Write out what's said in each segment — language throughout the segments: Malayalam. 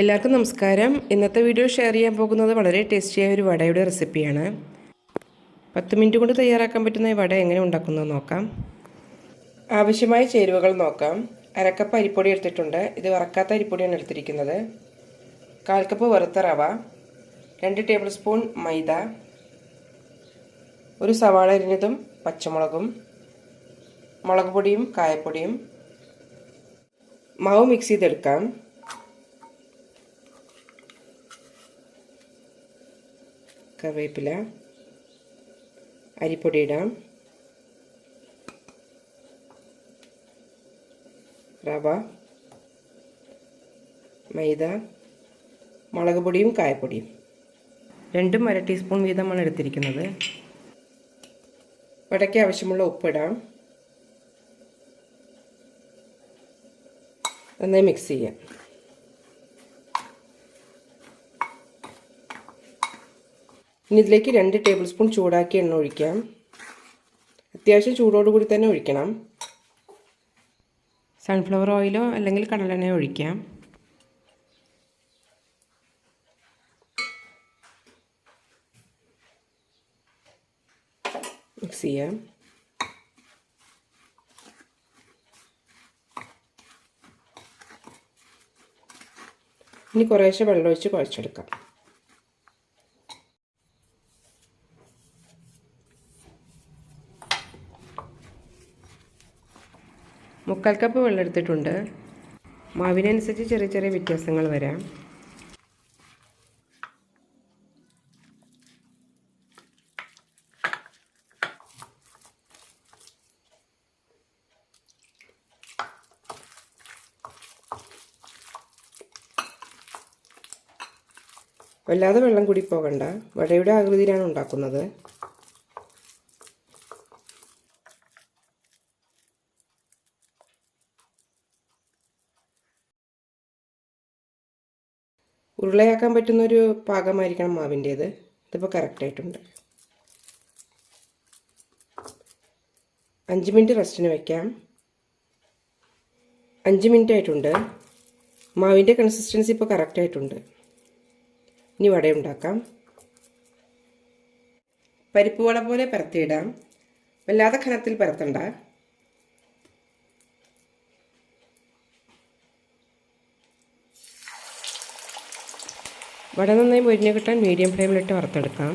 എല്ലാവർക്കും നമസ്കാരം. ഇന്നത്തെ വീഡിയോ ഷെയർ ചെയ്യാൻ പോകുന്നത് വളരെ ടേസ്റ്റിയായ ഒരു വടയുടെ റെസിപ്പിയാണ് പത്ത് മിനിറ്റ് കൊണ്ട് തയ്യാറാക്കാൻ പറ്റുന്ന ഈ വട എങ്ങനെ ഉണ്ടാക്കുന്നത് നോക്കാം. ആവശ്യമായ ചേരുവകൾ നോക്കാം. അരക്കപ്പ് അരിപ്പൊടി എടുത്തിട്ടുണ്ട്. ഇത് വറക്കാത്ത അരിപ്പൊടിയാണ് എടുത്തിരിക്കുന്നത്. കാൽ കപ്പ് വറുത്ത റവ. രണ്ട് ടേബിൾ സ്പൂൺ മൈദ. ഒരു സവാള അരിഞ്ഞതും പച്ചമുളകും. മുളക് പൊടിയും കായപ്പൊടിയും. മാവ് മിക്സ് ചെയ്തെടുക്കാം. കറിവേപ്പില അരിപ്പൊടി ഇടാം റവ മൈദ മുളക് പൊടിയും കായപ്പൊടിയും. രണ്ടും അര ടീസ്പൂൺ വീതമാണ് എടുത്തിരിക്കുന്നത്. വടയ്ക്ക് ആവശ്യമുള്ള ഉപ്പിടാം നന്നായി മിക്സ് ചെയ്യാം. ഇനി ഇതിലേക്ക് രണ്ട് ടേബിൾ സ്പൂൺ ചൂടാക്കി എണ്ണ ഒഴിക്കാം. അത്യാവശ്യം ചൂടോടുകൂടി തന്നെ ഒഴിക്കണം. സൺഫ്ലവർ ഓയിലോ അല്ലെങ്കിൽ കടലെണ്ണയോ ഒഴിക്കാം. മിക്സ് ചെയ്യാം. ഇനി കുറേശ്ശെ വെള്ളം ഒഴിച്ച് കുഴച്ചെടുക്കാം. മുക്കാൽ കപ്പ് വെള്ളം എടുത്തിട്ടുണ്ട്. മാവിനനുസരിച്ച് ചെറിയ ചെറിയ വ്യത്യാസങ്ങൾ വരാം. വല്ലാതെ വെള്ളം കൂടി പോകണ്ട. വടയുടെ ആകൃതിയിലാണ് ഉണ്ടാക്കുന്നത്. ഉരുളയാക്കാൻ പറ്റുന്നൊരു പാകമായിരിക്കണം മാവിന്റേത്. ഇതിപ്പോൾ കറക്റ്റായിട്ടുണ്ട് അഞ്ച് മിനിറ്റ് റെസ്റ്റിന് വയ്ക്കാം അഞ്ച് മിനിറ്റ് ആയിട്ടുണ്ട്. മാവിന്റെ കൺസിസ്റ്റൻസി ഇപ്പോൾ കറക്റ്റായിട്ടുണ്ട് ഇനി വട ഉണ്ടാക്കാം. പരിപ്പ് വട പോലെ പരത്തിയിടാം. വല്ലാതെ ഖനത്തിൽ പരത്തണ്ട. വട നന്നായി മൊരിഞ്ഞ് കിട്ടാൻ മീഡിയം ഫ്ലെയിമിലിട്ട് വറുത്തെടുക്കാം.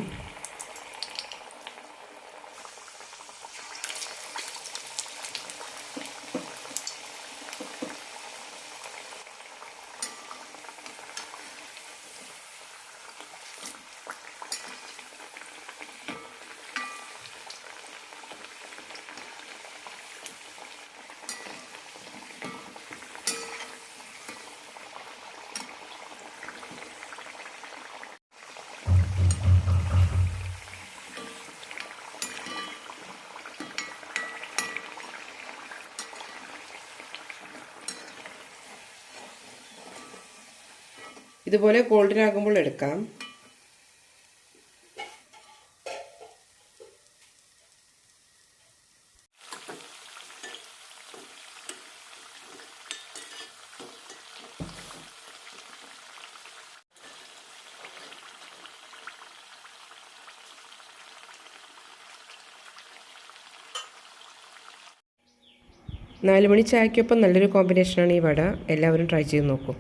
ഇതുപോലെ ഗോൾഡൻ ആകുമ്പോൾ എടുക്കാം. നാലുമണി ചായക്കൊപ്പം നല്ലൊരു കോമ്പിനേഷനാണ് ഈ വട. എല്ലാവരും ട്രൈ ചെയ്ത് നോക്കൂ.